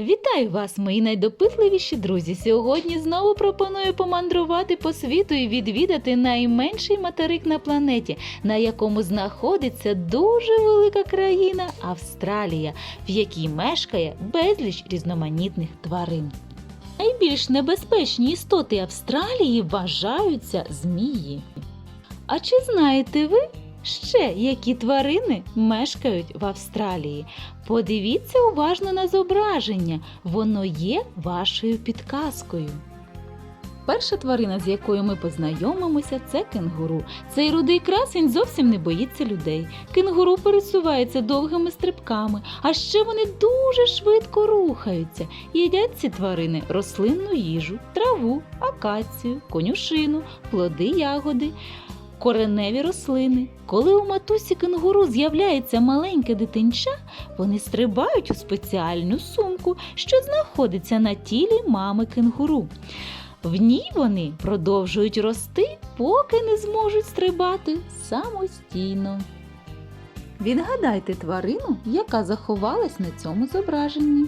Вітаю вас, мої найдопитливіші друзі! Сьогодні знову пропоную помандрувати по світу і відвідати найменший материк на планеті, на якому знаходиться дуже велика країна Австралія, в якій мешкає безліч різноманітних тварин. Найбільш небезпечні істоти Австралії вважаються змії. А чи знаєте ви ще, які тварини мешкають в Австралії? Подивіться уважно на зображення, воно є вашою підказкою. Перша тварина, з якою ми познайомимося, це кенгуру. Цей рудий красень зовсім не боїться людей. Кенгуру пересувається довгими стрибками, а ще вони дуже швидко рухаються. Їдять ці тварини рослинну їжу, траву, акацію, конюшину, плоди ягоди. Кореневі рослини. Коли у матусі кенгуру з'являється маленьке дитинча, вони стрибають у спеціальну сумку, що знаходиться на тілі мами кенгуру. В ній вони продовжують рости, поки не зможуть стрибати самостійно. Відгадайте тварину, яка заховалась на цьому зображенні.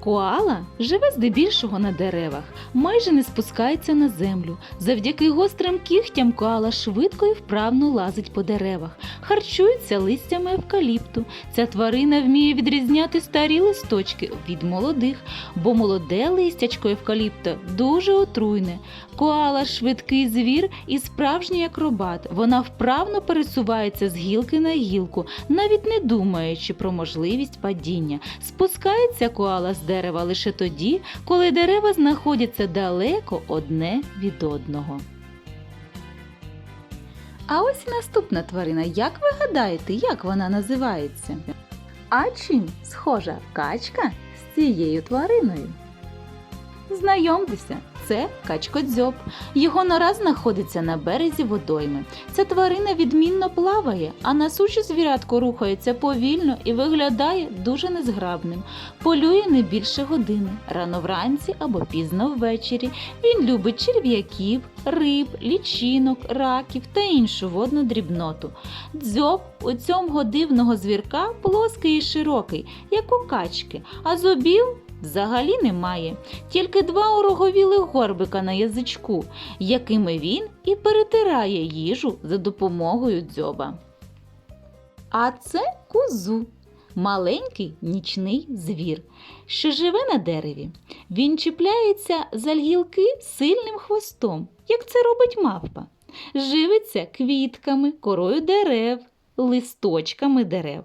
Коала живе здебільшого на деревах, майже не спускається на землю. Завдяки гострим кігтям коала швидко і вправно лазить по деревах, харчується листями евкаліпту. Ця тварина вміє відрізняти старі листочки від молодих, бо молоде листячко евкаліпта дуже отруйне. Коала швидкий звір і справжній акробат. Вона вправно пересувається з гілки на гілку, навіть не думаючи про можливість падіння. Спускається коала з дерева лише тоді, коли дерева знаходяться далеко одне від одного. А ось наступна тварина. Як ви гадаєте, як вона називається? А чим схожа качка з цією твариною? Знайомтеся, це качкодзьоб. Його нора знаходиться на березі водойми. Ця тварина відмінно плаває, а на суші звірятко рухається повільно і виглядає дуже незграбним. Полює не більше години, рано вранці або пізно ввечері. Він любить черв'яків, риб, лічинок, раків та іншу водну дрібноту. Дзьоб у цього дивного звірка плоский і широкий, як у качки, а зубів взагалі немає. Тільки два ороговілих горбика на язичку, якими він і перетирає їжу за допомогою дзьоба. А це кузу. Маленький нічний звір, що живе на дереві. Він чіпляється за гілки сильним хвостом, як це робить мавпа. Живиться квітками, корою дерев, листочками дерев,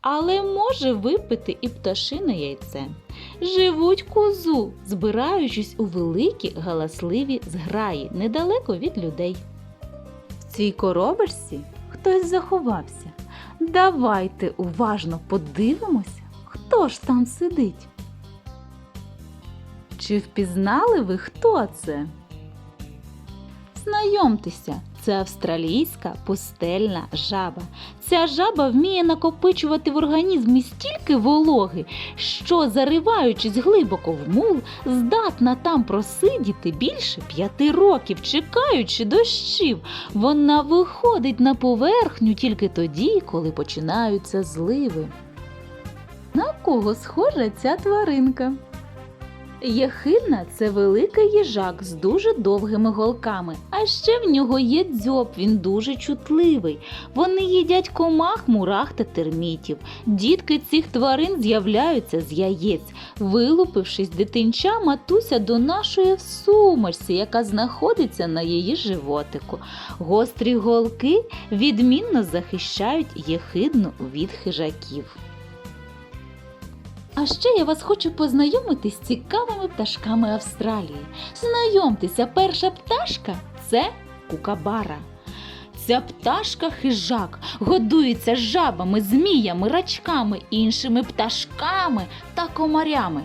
але може випити і пташине яйце. Живуть козу, збираючись у великі галасливі зграї недалеко від людей. В цій коробочці хтось заховався. Давайте уважно подивимося, хто ж там сидить. Чи впізнали ви, хто це? Знайомтеся, це австралійська пустельна жаба. Ця жаба вміє накопичувати в організмі стільки вологи, що, зариваючись глибоко в мул, здатна там просидіти більше п'яти років, чекаючи дощів. Вона виходить на поверхню тільки тоді, коли починаються зливи. На кого схожа ця тваринка? Єхидна це великий їжак з дуже довгими голками, а ще в нього є дзьоб, він дуже чутливий. Вони їдять комах, мурах та термітів. Дітки цих тварин з'являються з яєць. Вилупившись дитинча, матуся донашує в сумочці, яка знаходиться на її животику. Гострі голки відмінно захищають єхидну від хижаків. А ще я вас хочу познайомити з цікавими пташками Австралії. Знайомтеся, перша пташка це кукабара. Ця пташка хижак, годується жабами, зміями, рачками, іншими пташками та комарями.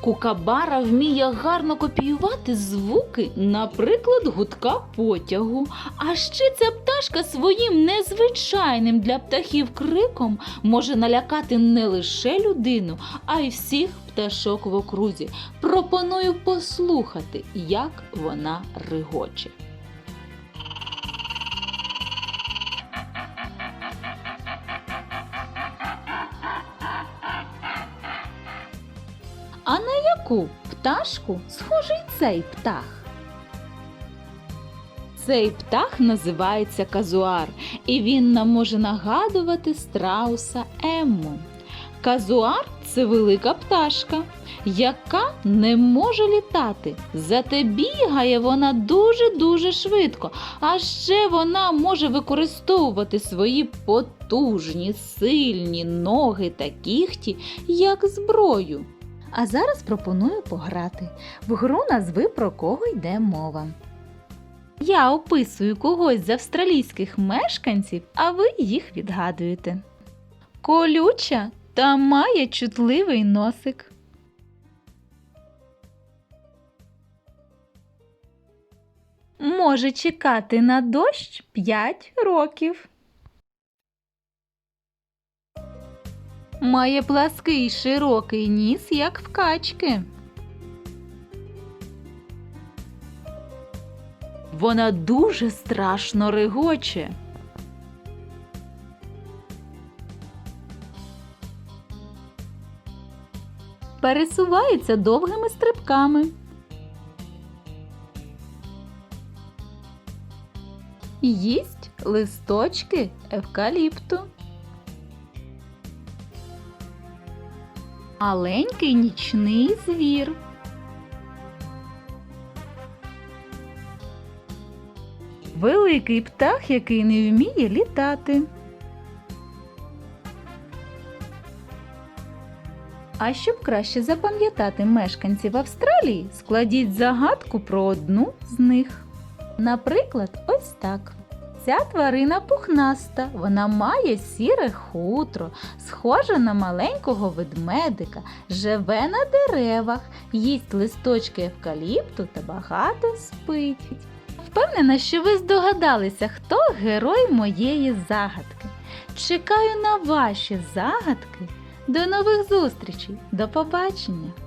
Кукабара вміє гарно копіювати звуки, наприклад, гудка потягу. А ще ця пташка своїм незвичайним для птахів криком може налякати не лише людину, а й всіх пташок в окрузі. Пропоную послухати, як вона ригоче. Яку пташку схожий цей птах? Цей птах називається казуар, і він нам може нагадувати страуса Емму. Казуар це велика пташка, яка не може літати. Зате бігає вона дуже-дуже швидко. А ще вона може використовувати свої потужні, сильні ноги та кіхті як зброю. А зараз пропоную пограти. В гру назви про кого йде мова. Я описую когось з австралійських мешканців, а ви їх відгадуєте. Колюча та має чутливий носик. Може чекати на дощ 5 років. Має плаский широкий ніс, як в качки. Вона дуже страшно регоче. Пересувається довгими стрибками. Їсть листочки евкаліпту. Маленький нічний звір. Великий птах, який не вміє літати. А щоб краще запам'ятати мешканців Австралії, складіть загадку про одну з них. Наприклад, ось так. Ця тварина пухнаста, вона має сіре хутро, схожа на маленького ведмедика, живе на деревах, їсть листочки евкаліпту та багато спить. Впевнена, що ви здогадалися, хто герой моєї загадки. Чекаю на ваші загадки. До нових зустрічей. До побачення!